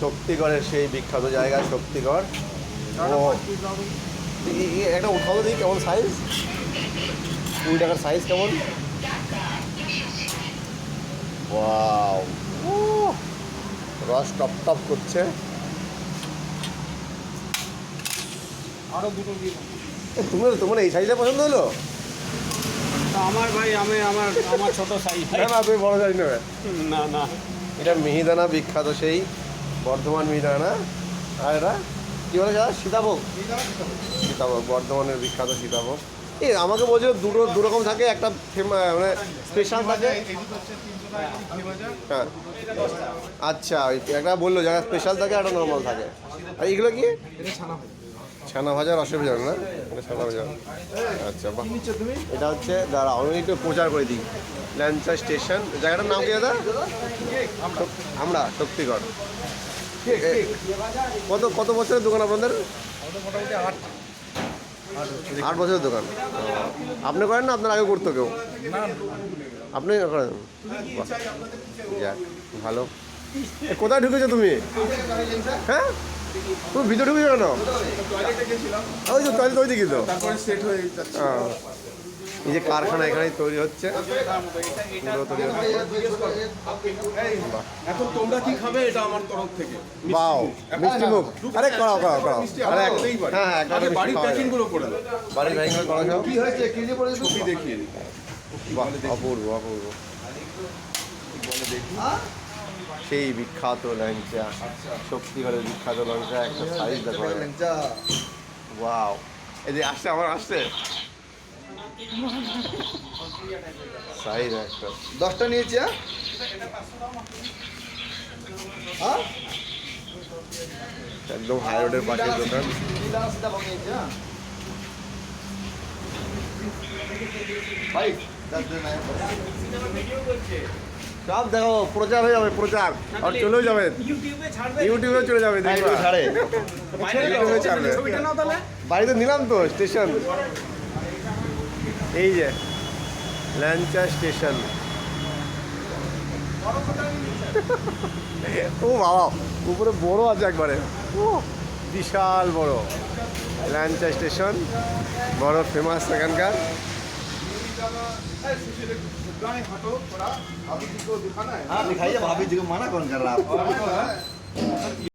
শক্তিগড়ের সেই বিখ্যাত জায়গা শক্তিগড়। ও। একটা উঠাও দিই কেমন সাইজ কুড়ি টাকার সাইজ কেমন? ওয়াও ও, রস টপ টপ করছে। আরও দুটো দিয়ে তোমার তোমার এই সাইজটা পছন্দ হলো? আমার ভাই আমি আমার আমার ছোট সাইজ না না তুমি বড় সাইজ নেবে। না না। এটা মিহিদানা বিখ্যাত সেই। বর্ধমান মিহিদানা আর এটা? কী বলে যারা সীতাভোগ। সীতাভোগ, বর্ধমানের বিখ্যাত সীতাভোগ। এই আমাকে বলছিল দুটো দু রকম থাকে, একটা মানে স্পেশাল থাকে। হ্যাঁ। আচ্ছা একটা বলল, যারা স্পেশাল থাকে, একটা নর্মাল থাকে। আর এগুলো কি? ছানা ভাজা রসে ভেজা না? ছানা ভাজা। আচ্ছা এটা হচ্ছে দাঁড়া আমি একটু প্রচার করে দিই। ল্যাংচা স্টেশন। জায়গাটার নাম কি দাদা? আমরা শক্তিগড়। কত কত বছরের দোকান আপনাদের? আট বছরের দোকান। আপনি করেন না আপনার আগে করতো কেউ? আপনি করেন। যাক ভালো। কোথায় ঢুকেছো তুমি? হ্যাঁ? তুমি ভিতরে ঢুকেছো কেন? ওই তো। টয়লেট ওই দিকে তো হ্যাঁ। এই যে কারখানা এখানেই তৈরি হচ্ছে। পুরো তৈরি হচ্ছে। এখন তোমরা কি খাবে এটা আমার তরফ থেকে? বাও মিষ্টি মুখ। আরে করাও করাও করাও। আরে আমরা এক- করতেই পারি হ্যাঁ একটা আগে মিষ্টি বাড়ির প্যাকিংগুলো করে দাও। বাড়ির প্যাকিং করা কি হয়েছে? কেজি পরে ছবি দেখিয়ে দিই। বাহ অপূর্ব অপূর্ব। সেই বিখ্যাত ল্যাংচা। শক্তিগড়ের বিখ্যাত ল্যাংচা একটা সাইজ দেখো। ওয়াও এই যে আসছে আমার আসছে। সাইজ একটা। দশটা নিয়েছি হ্যাঁ? হ্যাঁ? একদম হাই রোডের পাশে দোকান সব দেখো প্রচার হয়ে যাবে প্রচার। আর চলেও যাবে। ইউটিউবে চলে যাবে ছাড়ে। বাড়িতে নিলাম তো স্টেশন। এই যে ল্যাংচা স্টেশন ও বাবা উপরে বড় আছে একবারে ও বিশাল বড় ল্যাংচা স্টেশন বড় ফেমাস এখানকার गाय हटो थोड़ा अभी जी को दिखाना है हाँ दिखाइए भाभी जी को मना कौन कर रहा है आपको